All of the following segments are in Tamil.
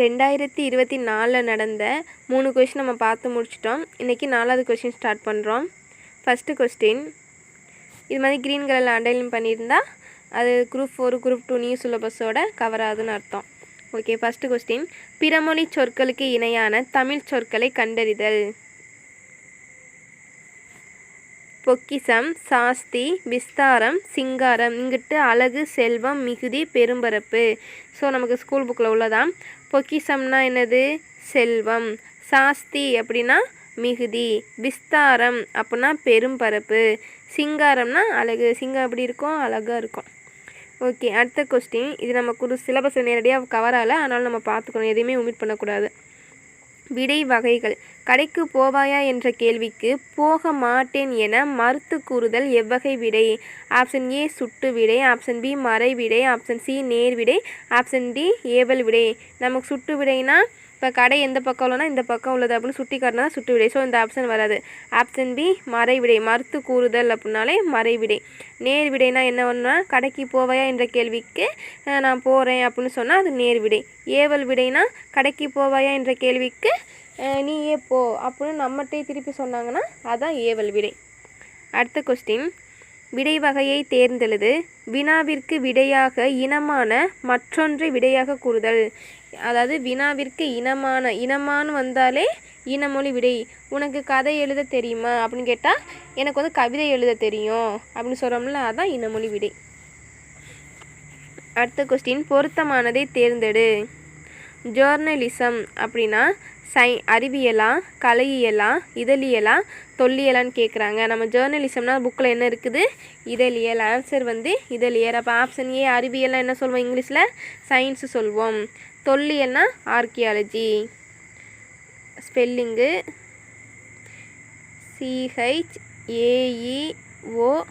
ரெண்டாயிரத்தி இருபத்தி நாலில் நடந்த மூணு கொஷின் நம்ம பார்த்து முடிச்சிட்டோம். இன்றைக்கி நாலாவது கொஷின் ஸ்டார்ட் பண்ணுறோம் ஃபஸ்ட்டு கொஸ்டின் இது மாதிரி க்ரீன் கலரில் அண்டர்லைன் பண்ணியிருந்தால் அது group four group two new சிலபஸோட cover ஆகுதுன்னு அர்த்தம். ஓகே ஃபஸ்ட்டு கொஸ்டின் பிறமொழி சொற்களுக்கு இணையான தமிழ் சொற்களை கண்டறிதல். பொக்கிசம் சாஸ்தி விஸ்தாரம் சிங்காரம் இங்கிட்டு அழகு செல்வம் மிகுதி பெரும்பரப்பு. ஸோ நமக்கு ஸ்கூல் புக்கில் உள்ளதான் பொக்கிசம்னா என்னது? செல்வம். சாஸ்தி அப்படின்னா மிகுதி விஸ்தாரம் அப்படின்னா பெரும்பரப்பு சிங்காரம்னா அழகு. சிங்கம் எப்படி இருக்கும்? அழகாக இருக்கும். ஓகே அடுத்த கொஸ்டின் இது நமக்கு ஒரு சிலபஸ் நேரடியாக கவர் ஆகலை. அதனால் நம்ம பார்த்துக்கணும். எதையுமே உமிட் பண்ணக்கூடாது. விடை வகைகள். கடைக்கு போவாயா என்ற கேள்விக்கு போக மாட்டேன் என மறுத்து கூறுதல் எவ்வகை விடை. ஆப்ஷன் ஏ சுட்டு விடை ஆப்ஷன் பி மறை விடை ஆப்ஷன் சி நேர் விடை ஆப்ஷன் டி ஏவல் விடை. நமக்கு சுட்டு விடைனா இப்போ கடை எந்த பக்கம் உள்ளனா இந்த பக்கம் உள்ளது அப்படின்னு சுட்டி காட்டினா சுட்டு விடை. ஸோ இந்த ஆப்ஷன் வராது. ஆப்ஷன் பி மறைவிடை மறுத்து கூறுதல் அப்படின்னாலே மறைவிடை நேர் விடைனா என்ன ஒன்றுனா கடைக்கு போவையா என்ற கேள்விக்கு நான் போகிறேன் அப்படின்னு சொன்னால் அது நேர் விடை. ஏவல் விடைனா கடைக்கு போவாயா என்ற கேள்விக்கு நீயே போ அப்படின்னு நம்மகிட்டே திருப்பி சொன்னாங்கன்னா அதுதான் ஏவல் விடை. அடுத்த கொஸ்டின் விடை வகையை தேர்ந்தெழுது. வினாவிற்கு விடையாக இனமான மற்றொன்றை விடையாக கூறுதல். அதாவது வினாவிற்கு இனமான இனமான்னு வந்தாலே இனமொழி விடை. உனக்கு கதை எழுத தெரியுமா? அப்படின்னு கேட்டால் எனக்கு வந்து கவிதை எழுத தெரியும் அப்படின்னு சொல்கிறோம்ல அதான் இனமொழி விடை. அடுத்த கொஸ்டின் பொருத்தமானதை தேர்ந்தெடு. ஜேர்னலிசம் அப்படின்னா சை அறிவியலா கலையியலா இதழியலா தொல்லியலான்னு கேட்குறாங்க நம்ம ஜேர்னலிசம்னா புக்கில் என்ன இருக்குது? இதழியல். ஆன்சர் வந்து இதழியல். அப்போ ஆப்ஷன் ஏ அறிவியல்னா என்ன சொல்லுவோம் இங்கிலீஷில்? சயின்ஸு சொல்வோம். தொல்லியல்னால் archaeology spelling. CH AEO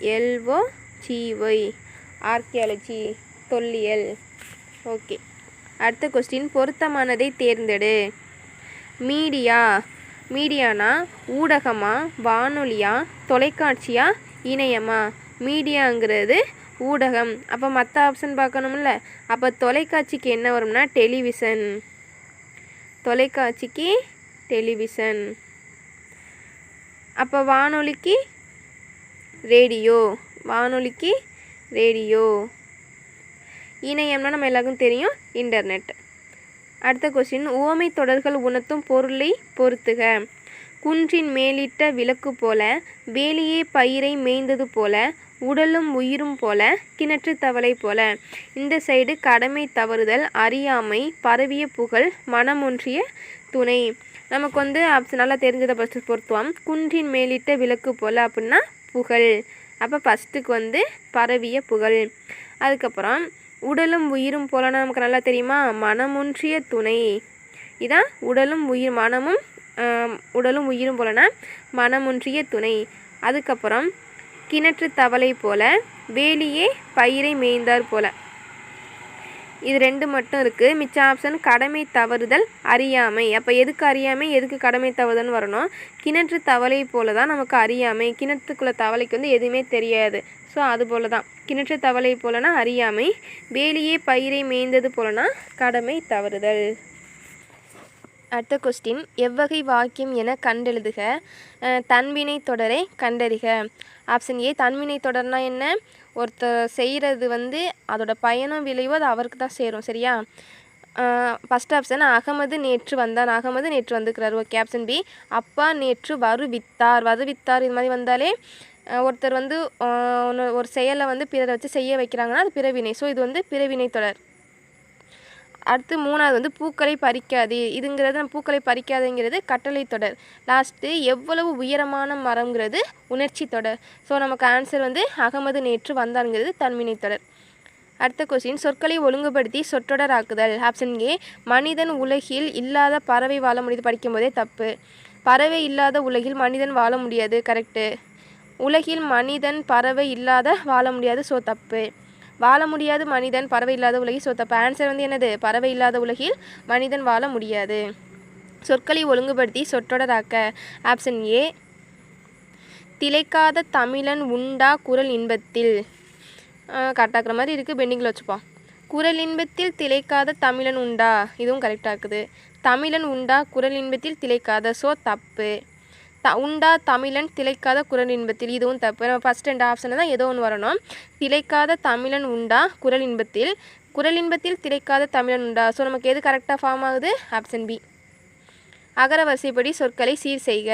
LO GY archaeology தொல்லியல். ஓகே அடுத்த கொஸ்டின் பொருத்தமானதை தேர்ந்தெடு. மீடியா. மீடியானா ஊடகமா வானொலியா தொலைக்காட்சியா இணையமா? மீடியாங்கிறது ஊடகம். அப்போ மற்ற ஆப்ஷன் பார்க்கணும்ல. அப்போ தொலைக்காட்சிக்கு என்ன வரும்னா டெலிவிஷன் தொலைக்காட்சிக்கு டெலிவிஷன். அப்போ வானொலிக்கு ரேடியோ. வானொலிக்கு ரேடியோ. இணையம்னா நம்ம எல்லாருக்கும் தெரியும் இன்டர்நெட். அடுத்த கொஸ்டின் உவமை தொடர்கள் உணர்த்தும் பொருளை பொறுத்துக. குன்றின் மேலிட்ட விளக்கு போல வேலியே பயிரை மேய்ந்தது போல உடலும் உயிரும் போல கிணற்று தவளை போல. இந்த சைடு கடமை தவறுதல் அறியாமை பரவிய புகழ் மனமொன்றிய துணை. நமக்கு வந்து ஆப்ஷன் நல்லா தெரிஞ்சதை ஃபஸ்ட்டு பொருத்துவோம். குன்றின் மேலிட்ட விளக்கு போல் அப்படின்னா புகழ். அப்போ ஃபஸ்ட்டுக்கு வந்து பரவிய புகழ். அதுக்கப்புறம் உடலும் உயிரும் போலனா நமக்கு நல்லா தெரியுமா? மனமொன்றிய துணை. இதான் உடலும் உயிர் மனமும் உடலும் உயிரும் போலனா மனமொன்றிய துணை. அதுக்கப்புறம் கிணற்று தவளை போல வேலியே பயிரை மேய்ந்தார் போல. இது ரெண்டு மட்டும் இருக்குது மிச்ச ஆப்ஷன் கடமை தவறுதல் அறியாமை. அப்போ எதுக்கு அறியாமை? எதுக்கு கடமை தவறுதல்னு வரணும். கிணற்று தவளை போல தான் நமக்கு அறியாமை. கிணற்றுக்குள்ள தவளைக்கு வந்து எதுவுமே தெரியாது. ஸோ அது போல தான் கிணற்று தவளை போலனா அறியாமை. வேலியே பயிரை மேய்ந்தது போலனா கடமை தவறுதல். அடுத்த கொஸ்டின் எவ்வகை வாக்கியம் என கண்டெழுதுக. தன்வினை தொடரை கண்டறிக. ஆப்ஷன் ஏ தன்வினை தொடர்னா என்ன? ஒருத்தர் செய்கிறது வந்து அதோட பயனும் விளைவோ அது அவருக்கு தான் சேரும் சரியா? ஃபஸ்ட் ஆப்ஷன் அகமது நேற்று வந்தான் அகமது நேற்று வந்துக்கிறார். ஓகே ஆப்ஷன் பி அப்பா நேற்று வருவித்தார். வருவித்தார் இது மாதிரி வந்தாலே ஒருத்தர் வந்து ஒரு செயலை வந்து பிறரை வச்சு செய்ய வைக்கிறாங்கன்னா அது பிறவினை. ஸோ இது வந்து பிறவினை தொடர். அடுத்து மூணாவது வந்து பூக்களை பறிக்காது. இதுங்கிறது நம்ம பூக்களை பறிக்காதுங்கிறது கட்டளை தொடர். லாஸ்ட்டு எவ்வளவு உயரமான மரம்ங்கிறது உணர்ச்சி தொடர். ஸோ நமக்கு ஆன்சர் வந்து அகமது நேற்று வந்தாருங்கிறது தன்வினை தொடர். அடுத்த கொஸ்டின் சொற்களை ஒழுங்குபடுத்தி சொற்றொடர் ஆக்குதல். ஆப்ஷன் ஏ மனிதன் உலகில் இல்லாத பறவை வாழ முடியுது. படிக்கும்போதே தப்பு. பறவை இல்லாத உலகில் மனிதன் வாழ முடியாது. கரெக்டு உலகில் மனிதன் பறவை இல்லாத வாழ முடியாது. ஸோ தப்பு. வாழ முடியாது மனிதன் பறவை இல்லாத உலகில். ஸோ தப்பு ஆன்சர் வந்து என்னது? பறவை இல்லாத உலகில் மனிதன் வாழ முடியாது. சொற்களை ஒழுங்குபடுத்தி சொற்றொடராக்க ஆப்ஷன் ஏ திளைக்காத தமிழன் உண்டா குரல் இன்பத்தில்? கரெக்டாக்கிற மாதிரி இருக்குது பெண்டிங்கில் வச்சுப்போம். குரலின்பத்தில் திளைக்காத தமிழன் உண்டா? இதுவும் கரெக்டாக இருக்குது. தமிழன் உண்டா குரல் இன்பத்தில் திளைக்காத? ஸோ தப்பு. த உண்டா தமிழன் திளைக்காத குரல் இன்பத்தில் இதுவும் தப்பு நம்ம ஃபஸ்ட் ரெண்டு ஆப்ஷனில் தான் ஏதோ ஒன்று வரணும். திளைக்காத தமிழன் உண்டா குரல் இன்பத்தில் குரல் இன்பத்தில் திளைக்காத தமிழன் உண்டா? ஸோ நமக்கு எது கரெக்டாக ஃபார்ம் ஆகுது? ஆப்ஷன் பி அகர வரிசைப்படி சொற்களை சீர் செய்க.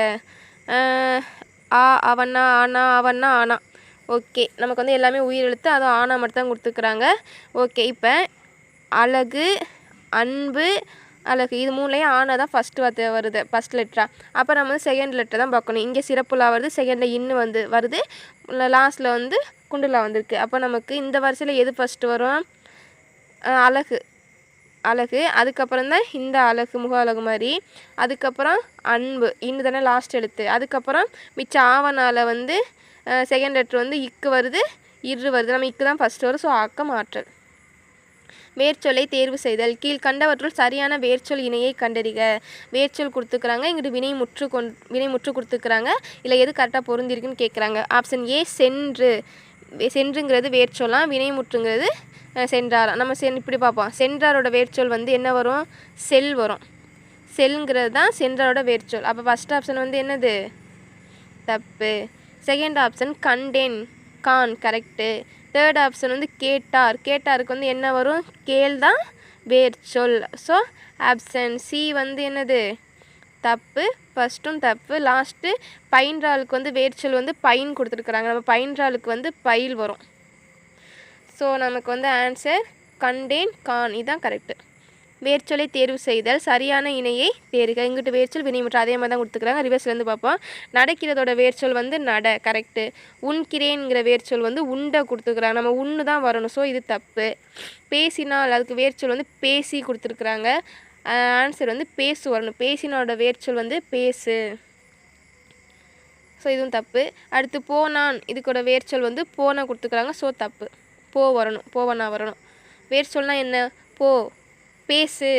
ஆ அவண்ணா ஆனா அவண்ணா ஆனா ஓகே. நமக்கு வந்து எல்லாமே உயிரெழுத்து அதுவும் ஆனா மட்டும் தான் கொடுத்துருக்குறாங்க. ஓகே. இப்போ அழகு அன்பு அழகு. இது மூணுலேயும் ஆனா தான் ஃபஸ்ட்டு வார்த்தை வருது. ஃபஸ்ட் லெட்டரா அப்போ நம்ம வந்து செகண்ட் லெட்டர் தான் பார்க்கணும். இங்கே சிறப்புலா வருது செகண்டில் இன்னு வந்து வருது. லாஸ்ட்டில் வந்து குண்டுலா வந்திருக்கு. அப்போ நமக்கு இந்த வரிசையில் எது ஃபஸ்ட்டு வரும்? அழகு. அழகு. அதுக்கப்புறம் தான் இந்த அழகு முக அழகு மாதிரி. அதுக்கப்புறம் அன்பு. இன்னு தானே லாஸ்ட் எழுத்து. அதுக்கப்புறம் மிச்ச ஆவனால் வந்து செகண்ட் லெட்ரு வந்து இக்கு வருது இரு வருது. நம்ம இக்கு தான் ஃபஸ்ட்டு வரும். ஸோ ஆக்கம் ஆற்றல் வேர்ச்சொல்லை தேர்வு செய்தல். கீழ்கண்டவற்றுள் சரியான வேர்ச்சொல் இணையை கண்டறிக. வேர்ச்சொல் கொடுத்துக்கிறாங்க. இங்கிட்டு வினை முற்று கொண் வினை முற்று கொடுத்துக்கிறாங்க. இல்லை எது கரெக்டாக பொருந்திருக்குன்னு கேட்குறாங்க. ஆப்ஷன் ஏ சென்று. சென்றுங்கிறது வேர்ச்சொல்லாம் வினை முற்றுங்கிறது சென்றாராம் நம்ம சென் இப்படி பார்ப்போம். சென்றாரோட வேர்ச்சொல் வந்து என்ன வரும்? செல் வரும். செல்ங்கிறது தான் சென்றாரோட வேர்ச்சொல். அப்போ ஃபஸ்ட் ஆப்ஷன் வந்து என்னது? தப்பு. செகண்ட் ஆப்ஷன் கண்டேன் கான் கரெக்டு தேர்ட் ஆப்ஷன் வந்து கேட்டார். கேட்டாருக்கு வந்து என்ன வரும்? கேள் தான் வேர் சொல். ஸோ ஆப்ஷன் சி வந்து என்னது? தப்பு. ஃபஸ்ட்டும் தப்பு. லாஸ்ட்டு பயின்றாளுக்கு வந்து வேர்ச்சொல் வந்து பைன் கொடுத்துருக்குறாங்க. நம்ம பயின்றாளுக்கு வந்து பயில் வரும். ஸோ நமக்கு வந்து ஆன்சர் கண்டேன் கான் இதுதான் கரெக்டு வேர்ச்சொலை தேர்வு செய்தல் சரியான இணையை தேர்க. இங்கிட்டு வேர்ச்சொல் வினைமுற்று அதே மாதிரி தான் கொடுத்துக்கிறாங்க ரிவர்ஸ்லேருந்து பார்ப்போம். நடக்கிறதோட வேர்ச்சொல் வந்து நட கரெக்டு உண்கிறேங்கிற வேர்ச்சொல் வந்து உண்டை கொடுத்துருக்குறாங்க. நம்ம உண்ணு தான் வரணும். ஸோ இது தப்பு. பேசினால் அதுக்கு வேர்ச்சொல் வந்து பேசி கொடுத்துருக்குறாங்க. ஆன்சர் வந்து பேசு வரணும். பேசினோட வேர்ச்சொல் வந்து பேசு. ஸோ இதுவும் தப்பு. அடுத்து போனான். இதுக்கோட வேர்ச்சொல் வந்து போன கொடுத்துக்கிறாங்க ஸோ தப்பு. போ வரணும். போவனா வரணும். வேர்ச்சொல்னால் என்ன? போ. பேசு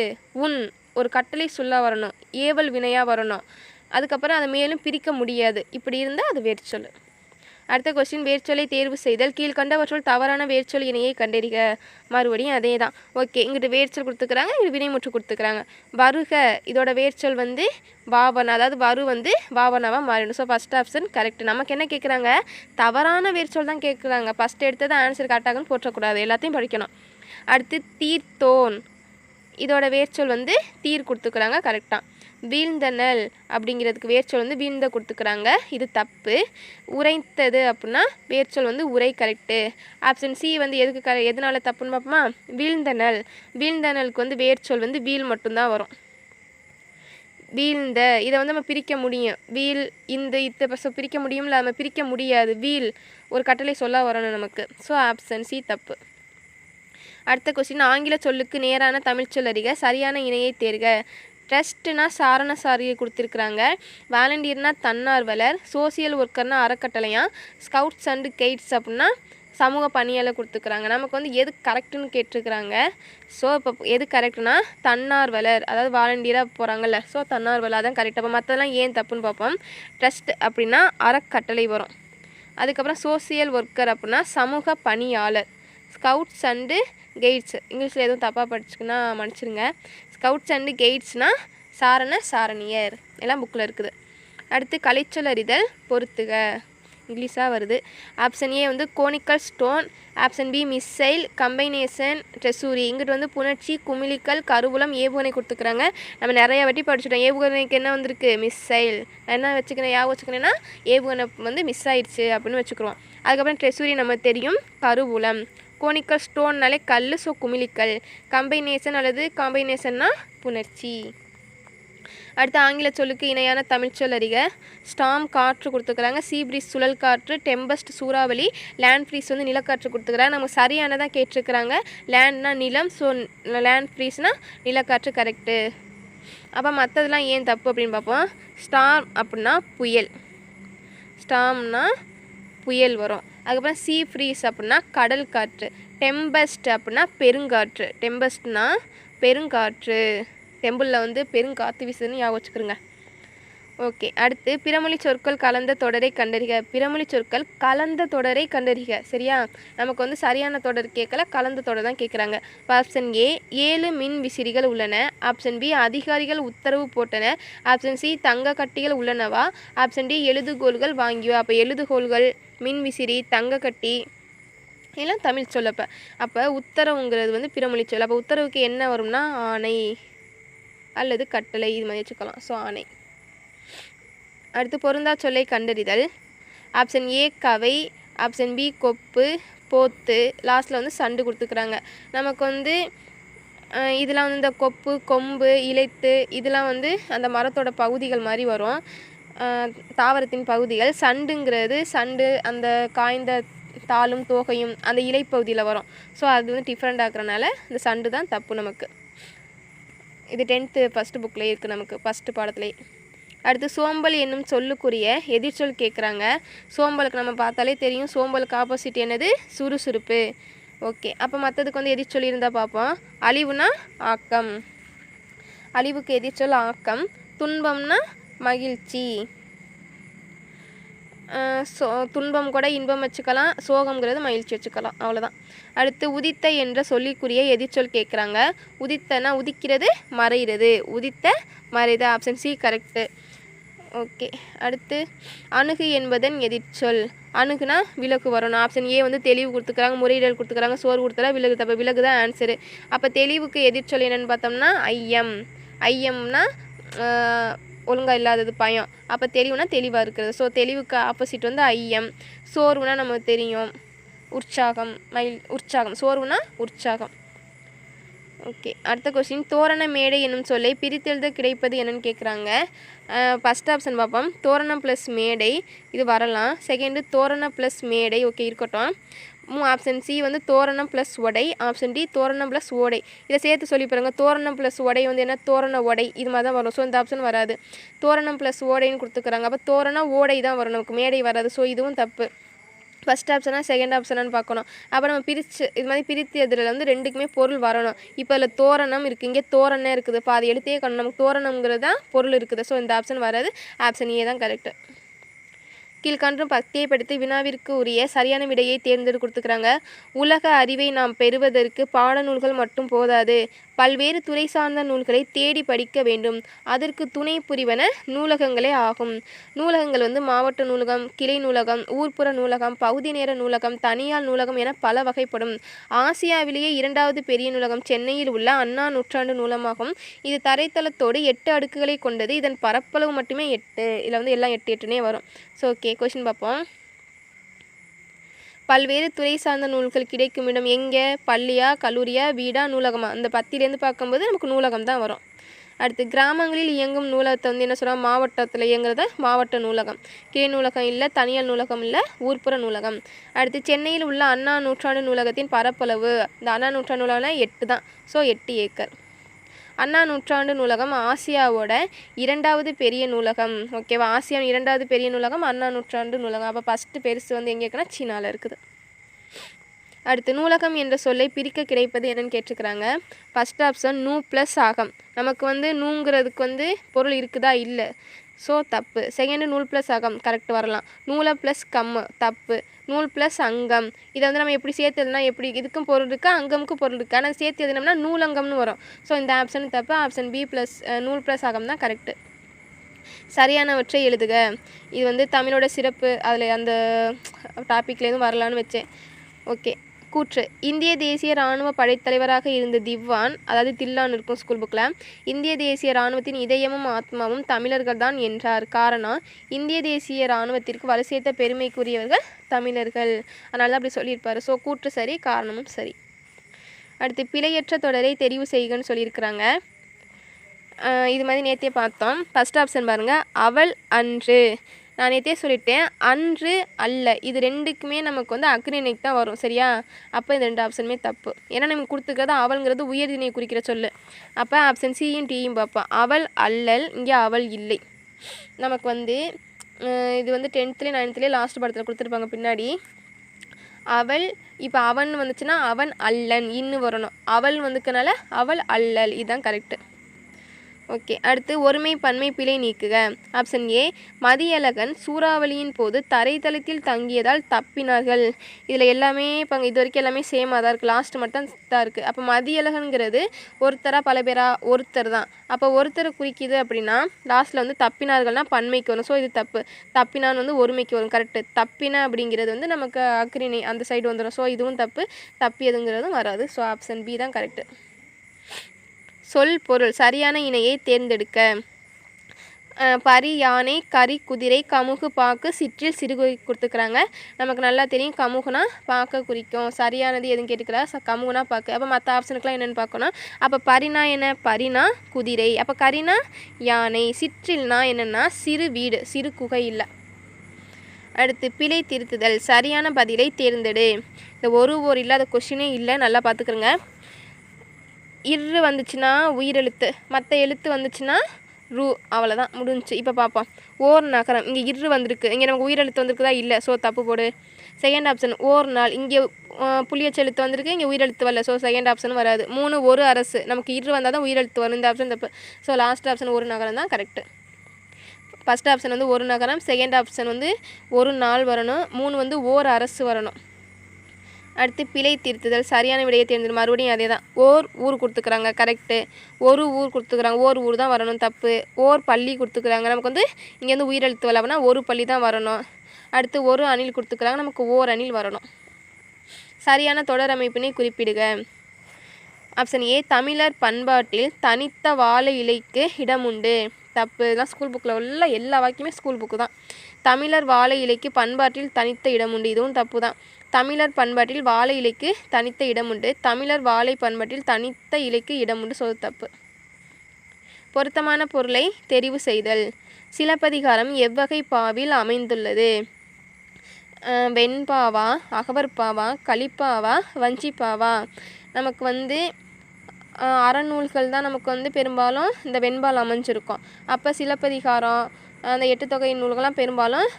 உன் ஒரு கட்டளை சொல்ல வரணும் ஏவல் வினையாக வரணும். அதுக்கப்புறம் அதை மேலும் பிரிக்க முடியாது. இப்படி இருந்தால் அது வேர்ச்சொல். அடுத்த கொஸ்டின் வேர்ச்சொல்லை தேர்வு செய்தல். கீழ்கண்டவற்றுள் தவறான வேர்ச்சொல் இணையை கண்டறிக. மறுபடியும் அதே தான் ஓகே இங்கிட்டு வேர்ச்சொல் கொடுத்துக்கிறாங்க இங்கிட்டு வினைமுற்று கொடுத்துக்கிறாங்க. வருக இதோட வேர்ச்சொல் வந்து பாவனா அதாவது வரு வந்து பாவனாவாக மாறிடும். ஸோ ஃபஸ்ட் ஆப்ஷன் கரெக்ட் நமக்கு என்ன கேட்குறாங்க தவறான வேர்ச்சொல் தான் கேட்குறாங்க ஃபஸ்ட் எடுத்தது ஆன்சர் கரெக்டாகன்னு போற்றக்கூடாது. எல்லாத்தையும் படிக்கணும். அடுத்து தீர்த்தோன். இதோட வேர்ச்சொல் வந்து தீர் கொடுத்துக்கிறாங்க கரெக்டாக வீழ்ந்தனல் அப்படிங்கிறதுக்கு வேர்ச்சொல் வந்து வீழ்ந்த கொடுத்துக்கிறாங்க. இது தப்பு. உரைத்தது அப்படின்னா வேர்ச்சொல் வந்து உரை கரெக்டு ஆப்ஷன் சி வந்து எதுக்கு கர எதனால தப்புன்னு பார்ப்போமா? வீழ்ந்தனல் வீழ்ந்தனலுக்கு வந்து வேர்ச்சொல் வந்து வீல் மட்டும்தான் வரும். வீழ்ந்த இதை வந்து நம்ம பிரிக்க முடியும். வீல் இந்த இத்த பச பிரிக்க முடியும்ல நம்ம பிரிக்க முடியாது. வீல் ஒரு கட்டளை சொல்ல வரணும் நமக்கு. ஸோ ஆப்ஷன் சி தப்பு. அடுத்த கொஸ்டின் ஆங்கில சொல்லுக்கு நேரான தமிழ் சொல்லறிக சரியான இணையை தேர்க. ட்ரஸ்ட்னா சாரணசாரியை கொடுத்துருக்குறாங்க. வாலண்டியர்னா தன்னார்வலர் சோசியல் ஒர்க்கர்னா அறக்கட்டளையாக ஸ்கவுட்ஸ் அண்டு கெய்ட்ஸ் அப்படின்னா சமூக பணியாளர் கொடுத்துருக்குறாங்க நமக்கு வந்து எது கரெக்டுன்னு கேட்டிருக்கிறாங்க. ஸோ இப்போ எது கரெக்டுனா தன்னார்வலர் அதாவது வாலண்டியராக போகிறாங்கல்ல ஸோ தன்னார்வலர் தான் கரெக்ட் அப்போ மற்றதெல்லாம் ஏன் தப்புன்னு பார்ப்போம். ட்ரஸ்ட் அப்படின்னா அறக்கட்டளை வரும். அதுக்கப்புறம் சோசியல் ஒர்க்கர் அப்படின்னா சமூக பணியாளர். Scouts and guides. இங்கிலீஷில் எதுவும் தப்பாக படிச்சுக்குன்னா மன்னிச்சிருங்க. ஸ்கவுட்ஸ் அண்டு கெய்ட்ஸ்னால் சாரண சாரணியர். எல்லாம் புக்கில் இருக்குது. அடுத்து கலைச்சொல் அறிதல் பொறுத்துக. இங்கிலீஷாக வருது. ஆப்ஷன் ஏ வந்து conical stone option B missile combination treasury இங்கிட்டு வந்து புணர்ச்சி குமிழிக்கல் கருவூலம் ஏவுகணை கொடுத்துக்கிறாங்க. நம்ம நிறைய வாட்டி படிச்சுட்டோம். ஏவுகணைக்கு என்ன வந்திருக்கு? மிஸ்ஸைல் என்ன வச்சுக்கிறேன்? யா வச்சுக்கிறேன்னா ஏவுகணை வந்து மிஸ் ஆயிடுச்சு அப்படின்னு வச்சுக்கிறோம். அதுக்கப்புறம் ட்ரெசூரி நம்ம தெரியும். கருவூலம். கோனிக்கல் ஸ்டோன்னாலே கல் ஸோ குமிழிக்கல். கம்பைனேஷன் அல்லது காம்பினேஷன்னா புணர்ச்சி. அடுத்து ஆங்கில சொல்லுக்கு இணையான தமிழ்ச்சொல் அறிக. ஸ்டாம் காற்று கொடுத்துக்கிறாங்க சீப்ரீஸ் சுழல் காற்று டெம்பஸ்ட் சூறாவளி லேண்ட் ஃப்ரீஸ் வந்து நிலக்காற்று கொடுத்துக்கிறாங்க நம்ம சரியானதாக கேட்டிருக்கிறாங்க. லேண்ட்னா நிலம் ஸோ லேண்ட் ஃப்ரீஸ்னா நிலக்காற்று கரெக்டு அப்போ மற்றதெல்லாம் ஏன் தப்பு அப்படின்னு பார்ப்போம். ஸ்டாம் அப்படின்னா புயல். ஸ்டாம்னா புயல் வரும். அதுக்கப்புறம் சீ ஃப்ரீஸ் அப்படின்னா கடல் காற்று டெம்பஸ்ட் அப்படின்னா பெருங்காற்று. டெம்பஸ்ட்னா பெருங்காற்று. டெம்பிளில் வந்து பெருங்காற்று வீசுதுன்னு ஞாபகம் வச்சுக்கிறோங்க ஓகே அடுத்து பிறமொழி சொற்கள் கலந்த தொடரை கண்டறிக. பிறமொழி சொற்கள் கலந்த தொடரை கண்டறிக. சரியா? நமக்கு வந்து சரியான தொடர் கேட்கல கலந்த தொடர் தான் கேட்குறாங்க. ஆப்ஷன் ஏ ஏழு மின் விசிறிகள் உள்ளன. ஆப்ஷன் பி அதிகாரிகள் உத்தரவு போட்டன. ஆப்ஷன் சி தங்க கட்டிகள் உள்ளனவா? ஆப்ஷன் டி எழுதுகோள்கள் வாங்கியோ? அப்போ எழுதுகோள்கள் மின் விசிறி தங்க கட்டி இதெல்லாம் தமிழ் சொல்லப்போ அப்போ. உத்தரவுங்கிறது வந்து பிறமொழி சொல். அப்போ உத்தரவுக்கு என்ன வரும்னா ஆணை அல்லது கட்டளை இது மாதிரி வச்சுக்கலாம். ஸோ ஆணை. அடுத்து பொருந்தா சொல்லை கண்டறிதல். ஆப்ஷன் ஏ கவை. ஆப்ஷன் பி கொப்பு. போத்து. லாஸ்ட்டில் வந்து சண்டு கொடுத்துக்கிறாங்க நமக்கு வந்து இதெல்லாம் வந்து இந்த கொப்பு கொம்பு இலைத்து இதெல்லாம் வந்து அந்த மரத்தோட பகுதிகள் மாதிரி வரும். தாவரத்தின் பகுதிகள். சண்டுங்கிறது சண்டு அந்த காய்ந்த தாளும் தோகையும் அந்த இலைப்பகுதியில் வரும். ஸோ அது வந்து டிஃப்ரெண்ட் ஆகிறனால இந்த சண்டு தான் தப்பு நமக்கு. இது டென்த்து ஃபஸ்ட்டு புக்கில் இருக்குது நமக்கு. ஃபஸ்ட்டு பாடத்துலேயே அடுத்து சோம்பல் என்னும் சொல்லுக்குரிய எதிர்ச்சொல் கேட்குறாங்க சோம்பலுக்கு நம்ம பார்த்தாலே தெரியும். சோம்பலுக்கு ஆப்போசிட் என்னது? சுறுசுறுப்பு. ஓகே அப்போ மற்றதுக்கு வந்து எதிர்ச்சொல் இருந்தால் பார்ப்போம். அழிவுனா ஆக்கம். அழிவுக்கு எதிர்ச்சொல் ஆக்கம். துன்பம்னா மகிழ்ச்சி. சோ துன்பம் கூட இன்பம் வச்சுக்கலாம். சோகம்ங்கிறது மகிழ்ச்சி வச்சுக்கலாம். அவ்வளோதான் அடுத்து உதித்த என்ற சொல்லிக்குரிய எதிர்ச்சொல் கேட்குறாங்க உதித்தனா உதிக்கிறது மறைகிறது உதித்த மறைத. ஆப்ஷன் சி கரெக்டு ஓகே அடுத்து அணுகு என்பதன் எதிர்ச்சொல். அணுகுனா விலகு வரணும் ஆப்ஷன் ஏ வந்து தெளிவு கொடுத்துக்கிறாங்க முறையீடல் கொடுத்துக்கிறாங்க சோறு கொடுத்தா விலகு அப்போ விலகு தான் ஆன்சரு அப்போ தெளிவுக்கு எதிர்ச்சொல் என்னென்னு பார்த்தோம்னா ஐயம். ஐயம்னா ஒழுங்காக இல்லாதது பயம். அப்போ தெளிவுனா தெளிவாக இருக்கிறது. ஸோ தெளிவுக்கு ஆப்போசிட் வந்து ஐயம். சோர்வுனா நமக்கு தெரியும். உற்சாகம். மயில் உற்சாகம். சோர்வுனா உற்சாகம். ஓகே அடுத்த கொஸ்டின் தோரண மேடை என்னும் சொல்லை பிரித்தெழுத கிடைப்பது என்னன்னு கேட்குறாங்க ஃபஸ்ட் ஆப்ஷன் பார்ப்போம். தோரணம் ப்ளஸ் மேடை இது வரலாம். செகண்டு தோரணம் ப்ளஸ் மேடை ஓகே இருக்கட்டும். மூ ஆப்ஷன் சி வந்து தோரணம் ப்ளஸ் ஒடை ஆப்ஷன் டி தோரணம் ப்ளஸ் ஓடை. இதை சேர்த்து சொல்லி பாருங்கள் தோரணம் ப்ளஸ் ஒடை வந்து என்ன? தோரண ஒடை இது மாதிரி தான் வரும். ஸோ இந்த ஆப்ஷன் வராது. தோரணம் ப்ளஸ் ஓடைன்னு கொடுத்துக்கிறாங்க. அப்போ தோரணம் ஓடை தான் வரும். நமக்கு மேடை வராது. ஸோ இதுவும் தப்பு. ஃபஸ்ட் ஆப்ஷனாக செகண்ட் ஆப்ஷனான்னு பார்க்கணும். அப்போ நம்ம பிரித்து இது மாதிரி பிரித்து எதிரில் வந்து ரெண்டுக்குமே பொருள் வரணும். இப்போ அதில் தோரணம் இருக்குது இங்கே தோரணம் இருக்குது. பாதி எழுத்தே கணும் நமக்கு தோரணம்ங்கிறது தான் பொருள் இருக்குது. ஸோ இந்த ஆப்ஷன் வராது. ஆப்ஷன் ஏ தான் கரெக்டு கீழ்கன்றும் படித்து வினாவிற்கு உரிய சரியான விடையை தேர்ந்தெடுத்து கொடுத்துக்கிறாங்க. உலக அறிவை நாம் பெறுவதற்கு பாடநூல்கள் மட்டும் போதாது. பல்வேறு துறை சார்ந்த நூல்களை தேடி படிக்க வேண்டும். அதற்கு துணை புரிவன நூலகங்களே ஆகும். நூலகங்கள் வந்து மாவட்ட நூலகம் கிளை நூலகம் ஊர்ப்புற நூலகம் பகுதி நேர நூலகம் தனியார் நூலகம் என பல வகைப்படும். ஆசியாவிலேயே இரண்டாவது பெரிய நூலகம் சென்னையில் உள்ள அண்ணா நூற்றாண்டு நூலகமாகும் இது தரைத்தளத்தோடு எட்டு அடுக்குகளை கொண்டது. இதன் பரப்பளவு மட்டுமே எட்டு. இதில் வந்து எல்லாம் எட்டு எட்டுனே வரும். ஸோ ஓகே கொஷின் பார்ப்போம். பல்வேறு துறை சார்ந்த நூல்கள் கிடைக்கும் இடம் எங்கே? பள்ளியா கல்லூரியா வீடா நூலகமா? அந்த பத்திலேருந்து பார்க்கும்போது நமக்கு நூலகம் தான் வரும். அடுத்து கிராமங்களில் இயங்கும் நூலகத்தை வந்து என்ன சொல்கிறோம் மாவட்டத்தில் இயங்குறத மாவட்ட நூலகம். கீழ் நூலகம் இல்லை தனியார் நூலகம் இல்லை ஊர்ப்புற நூலகம். அடுத்து சென்னையில் உள்ள அண்ணா நூற்றாண்டு நூலகத்தின் பரப்பளவு. இந்த அண்ணா நூற்றாண்டு நூலகம்னா எட்டு தான். ஸோ எட்டு ஏக்கர். அண்ணா நூற்றாண்டு நூலகம் ஆசியாவோட இரண்டாவது பெரிய நூலகம். ஓகேவா ஆசியா இரண்டாவது பெரிய நூலகம் அண்ணா நூற்றாண்டு நூலகம். அப்போ ஃபஸ்ட்டு பெருசு வந்து எங்கே இருக்குன்னா சீனாவில் இருக்குது. அடுத்து நூலகம் என்ற சொல்லை பிரிக்க கிடைப்பது என்னன்னு கேட்டிருக்கிறாங்க? ஃபஸ்ட் ஆப்ஷன் நூ ப்ளஸ் ஆகம். நமக்கு வந்து நூங்கிறதுக்கு வந்து பொருள் இருக்குதா? இல்லை. ஸோ தப்பு. செகண்டு நூல் ப்ளஸ் அகம் கரெக்ட் வரலாம். நூலை ப்ளஸ் கம்மு தப்பு. நூல் ப்ளஸ் அங்கம். இதை வந்து நம்ம எப்படி சேர்த்ததுனா எப்படி இதுக்கும் பொருள் இருக்கா? அங்கமுக்கும் பொருள் இருக்கா? ஆனால் சேர்த்து எதுனோம்னா நூலங்கம்னு வரும். ஸோ இந்த ஆப்ஷன் தப்பு. ஆப்ஷன் பி ப்ளஸ் நூல் ப்ளஸ் அகம் தான் கரெக்டு சரியானவற்றை எழுதுக. இது வந்து தமிழோட சிறப்பு. அதில் அந்த டாப்பிக்லேருந்து வரலான்னு வச்சேன். ஓகே கூற்று. இந்திய தேசிய இராணுவ படைத்தலைவராக இருந்த திவான் அதாவது தில்லான் இருக்கும் ஸ்கூல் புக்கில் இந்திய தேசிய இராணுவத்தின் இதயமும் ஆத்மாவும் தமிழர்கள் தான் என்றார். காரணம் இந்திய தேசிய இராணுவத்திற்கு வலு சேர்த்த பெருமைக்குரியவர்கள் தமிழர்கள். அதனால தான் அப்படி சொல்லியிருப்பார். ஸோ கூற்று சரி காரணமும் சரி. அடுத்து பிழையற்ற தொடரை தெரிவு செய்கன்னு சொல்லியிருக்கிறாங்க. இது மாதிரி நேற்றே பார்த்தோம். ஃபஸ்ட் ஆப்ஷன் பாருங்கள் அவள் அன்று. நான் நேற்றே சொல்லிட்டேன் அன்று அல்ல. இது ரெண்டுக்குமே நமக்கு வந்து அக்ரிணைக்கு தான் வரும் சரியா? அப்போ இந்த ரெண்டு ஆப்ஷனுமே தப்பு. ஏன்னா நமக்கு கொடுத்துக்கிறது அவள்ங்கிறது உயர்தினை குறிக்கிற சொல்லு. அப்போ ஆப்ஷன் சியும் டியும் பார்ப்போம். அவள் அல்லல் இங்கே அவள் இல்லை. நமக்கு வந்து இது வந்து டென்த்துலேயே நைன்த்துலேயே லாஸ்ட் படத்தில் கொடுத்துருப்பாங்க பின்னாடி. அவள் இப்போ அவன் வந்துச்சுன்னா அவன் அல்லன் இன்னு வரணும். அவள் வந்துக்கனால அவள் அல்லல். இதுதான் கரெக்டு ஓகே. அடுத்து ஒருமை பன்மை பிழை நீக்குக. ஆப்ஷன் ஏ மதியழகன் சூறாவளியின் போது தரைத்தளத்தில் தங்கியதால் தப்பினார்கள். இதில் எல்லாமே இப்போ இது வரைக்கும் எல்லாமே சேமாக தான் இருக்குது லாஸ்ட் மட்டும் தான் இருக்குது அப்போ மதியழகன்கிறது ஒருத்தராக பல பேராக ஒருத்தர் தான். அப்போ ஒருத்தரை குறிக்கிது அப்படின்னா லாஸ்ட்டில் வந்து தப்பினார்கள்னா பன்மைக்கு வரும். ஸோ இது தப்பு. தப்பினான்னு வந்து ஒருமைக்கு வரும். கரெக்டு தப்பின அப்படிங்கிறது வந்து நமக்கு அக்ரிணை அந்த சைடு வந்துடும் ஸோ இதுவும் தப்பு. தப்பியதுங்கிறதும் வராது. ஸோ ஆப்ஷன் பி தான் கரெக்டு சொல் பொருள் சரியான இணையை தேர்ந்தெடுக்க. பரி யானை கரி குதிரை கமுகு பாக்கு சிற்றில் சிறுகுறி கொடுத்துக்கிறாங்க நமக்கு நல்லா தெரியும் கமுகுனா பார்க்க குறிக்கும். சரியானது எதுவும் கேட்டுக்கிறா? ச கமுகுனா பார்க்க அப்போ மற்ற ஆப்ஷனுக்குலாம் என்னென்னு பார்க்கணும். அப்போ பரினா என்ன? பரினா குதிரை. அப்போ கரினா யானை. சிற்றில்னா என்னென்னா சிறு வீடு சிறு குகை இல்லை. அடுத்து பிழை திருத்துதல். சரியான பதிலை தேர்ந்தெடு. இந்த ஒரு ஓர் இல்லாத கொஷினே இல்லை. நல்லா பார்த்துக்கிறங்க. இரு வந்துச்சுன்னா உயிரெழுத்து மற்ற எழுத்து வந்துச்சுன்னா ரூ அவ்வளோதான் முடிஞ்சுச்சு. இப்போ பார்ப்போம் ஓர் நகரம் இங்கே இரு வந்திருக்கு. இங்கே நமக்கு உயிரெழுத்து வந்திருக்குதா? இல்லை. ஸோ தப்பு போடு. செகண்ட் ஆப்ஷன் ஓர் நாள். இங்கே புளியச்ச எழுத்து வந்திருக்கு இங்கே உயிரெழுத்து வரல. ஸோ செகண்ட் ஆப்ஷனும் வராது. மூணு ஒரு அரசு. நமக்கு இரு வந்தால் தான் உயிரெழுத்து வரும். இந்த ஆப்ஷன் தப்பு. ஸோ லாஸ்ட் ஆப்ஷன் ஒரு நகரம் தான் கரெக்டு ஃபஸ்ட் ஆப்ஷன் வந்து ஒரு நகரம். செகண்ட் ஆப்ஷன் வந்து ஒரு நாள் வரணும். மூணு வந்து ஓர் அரசு வரணும். அடுத்து பிழை திருத்துதல் சரியான விடையை தேர்ந்தது மறுபடியும் அதே தான் ஓர் ஊர் கொடுத்துக்கிறாங்க கரெக்டு ஒரு ஊர் கொடுத்துக்கிறாங்க ஓர் ஊர் தான் வரணும் தப்பு. ஓர் பள்ளி கொடுத்துக்கிறாங்க. நமக்கு வந்து இங்கேருந்து உயிரெழுத்து வரலனா ஒரு பள்ளி தான் வரணும். அடுத்து ஒரு அணில் கொடுத்துக்கிறாங்க நமக்கு ஓர் அணில் வரணும். சரியான தொடர் அமைப்பினை குறிப்பிடுக. ஆப்ஷன் ஏ தமிழர் பண்பாட்டில் தனித்த வாழை இலைக்கு இடம் உண்டு. தப்பு. இதெல்லாம் ஸ்கூல் புக்கில் உள்ள எல்லா வாக்கியுமே ஸ்கூல் புக்கு தான். தமிழர் வாழை இலைக்கு பண்பாட்டில் தனித்த இடம் உண்டு. இதுவும் தப்பு தான். தமிழர் பண்பாட்டில் வாழை இலைக்கு தனித்த இடம் உண்டு தமிழர் வாழை பண்பாட்டில் தனித்த இலைக்கு இடம் உண்டு சொல் தப்பு. பொருத்தமான பொருளை தெரிவு செய்தல். சிலப்பதிகாரம் எவ்வகை பாவில் அமைந்துள்ளது. வெண்பாவா அகவற்பாவா கலிப்பாவா வஞ்சிப்பாவா? நமக்கு வந்து அறநூல்கள் தான் நமக்கு வந்து பெரும்பாலும் இந்த வெண்பால் அமைஞ்சிருக்கும். அப்போ சிலப்பதிகாரம் அந்த எட்டு தொகை நூல்கள்லாம் பெரும்பாலும்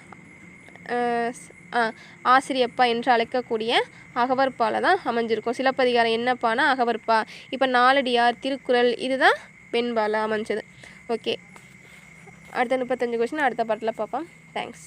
ஆசிரியப்பா என்று அழைக்கக்கூடிய அகவற்பால தான் அமைஞ்சிருக்கும். சிலப்பதிகாரம் என்னப்பானா அகவற்பா இப்போ நாலடியார் திருக்குறள் இதுதான் வெண்பால அமைஞ்சது. ஓகே அடுத்த முப்பத்தஞ்சு கொஸ்டின் அடுத்த பாட்டில் பார்ப்போம். தேங்க்ஸ்